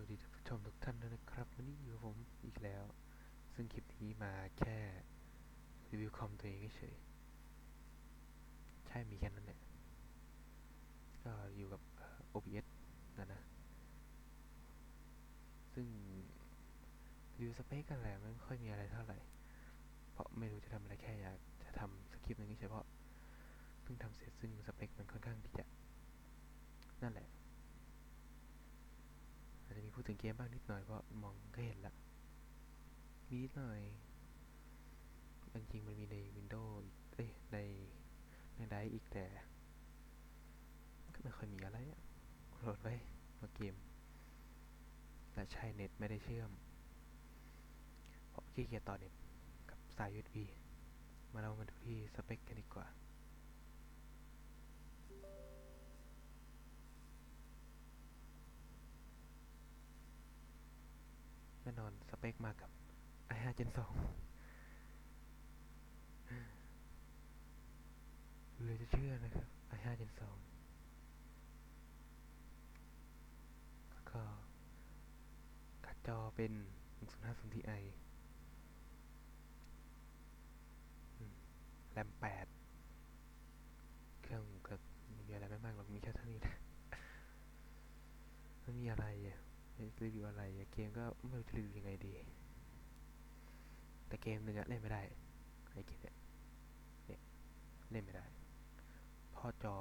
วัสดีท่านผู้ชมทุกท่านด้วยนะครับวันนี้อยู่กับผมอีกแล้ว ซึ่งคลิปนี้มาแค่รีวิวคอมตัวเองเฉยใช่มีแค่นั้นแหละก็อยู่กับ OBS นะนะ ซึ่งรีวิวสเปคกันแหละไม่ค่อยมีอะไรเท่าไหร่ เพราะไม่รู้จะทำอะไรแค่อยากจะทำสคริปต์นึงเฉยเพราะเพิ่งทำเสร็จซึ่งสเปคมันค่อนข้างที่จะนั่นแหละ อาจจะมีพูดถึง เกมบ้างนิดหน่อยเพราะมองก็เห็นละ มีนิดหน่อยจริงๆมันมีใน Windows เอ้ยในในไดอีกแต่ ก็ไม่ค่อยมีอะไรโหลดไว้มาเกมและใช้เน็ตไม่ได้เชื่อม เพราะขี้เกียจต่อเน็ตกับสาย USB มาเรามาดูที่สเปคกันดีกว่า แน่นอนสเปคมากับ i5 Gen 2เลยจะเชื่อนะครับ i5 Gen 2แล้วก็การ์ดจอเป็น 1050 Ti แรม8 เครื่องก็ไม่มีอะไรไม่มากหรอกมีแค่เท่านี้แหละ มันมีอะไรอะ รีวิวอะไรอะเกมก็ไม่รู้จะรีวิวยังไงดี แต่เกมหนึ่งอะเล่นไม่ได้ไอเกมเนี่ยเนี่ยเล่นไม่ได้พราะจอ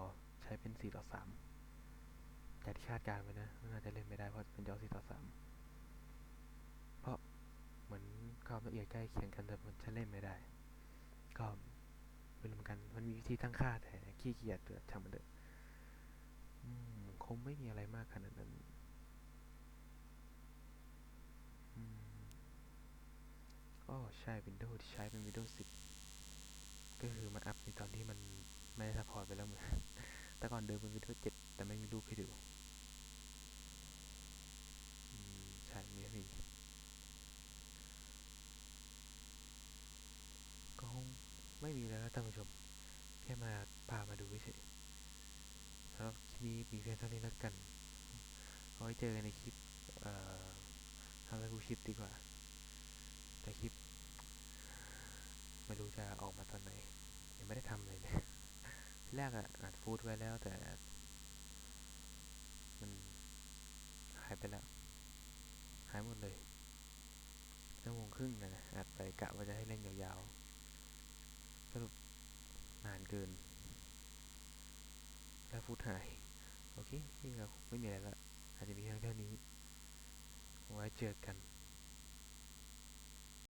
ใช้เป็น4ต่อ3จากที่คาดการณ์ไว้นะน่าจะเล่นไม่ได้เพราะเป็นจอ4ต่อ3เพราะเหมือนความละเอียดใกล้เคียงกันแต่มันจะเล่นไม่ได้ ก็ไม่รู้เหมือนกันมันมีวิธีตั้งค่าแต่ขี้เกียจเดือดช่างมันเถอะอืมคงไม่มีอะไรมากขนาดนั้น อืมอ๋อ ใช่ Windows ที่ใช้เป็น Windows 10 ก็คือมันอัพในตอนที่มันไม่ได้ซัพพอร์ตไปแล้วเหมือนแต่ก่อนเดิมเป็น Windows 7 แต่ไม่มีรูปให้ดูใช่มีมีก็คงไม่มีแล้วท่านผู้ชม แค่มาพามาดูเฉยๆสำหรับคลิปนี้มีเพียงเท่านี้แล้วกันเอาไว้เจอกันในคลิปเอ่อทำให้กูคลิปดีกว่าแต่คลิป จะออกมาตอนไหน ยังไม่ได้ทำเลยเนี่ยทีแรกอะอัดฟูดไว้แล้วแต่ มันหายไปแล้ว หายหมดเลยชั่วโมงครึ่งนะนะอัดไปกะว่าจะให้เล่นยาวๆ สรุปนานเกิน แล้วฟูดหาย โอเคนี่เราไม่มีอะไรละอาจจะมีเพียงเท่านี้ ไว้เจอกัน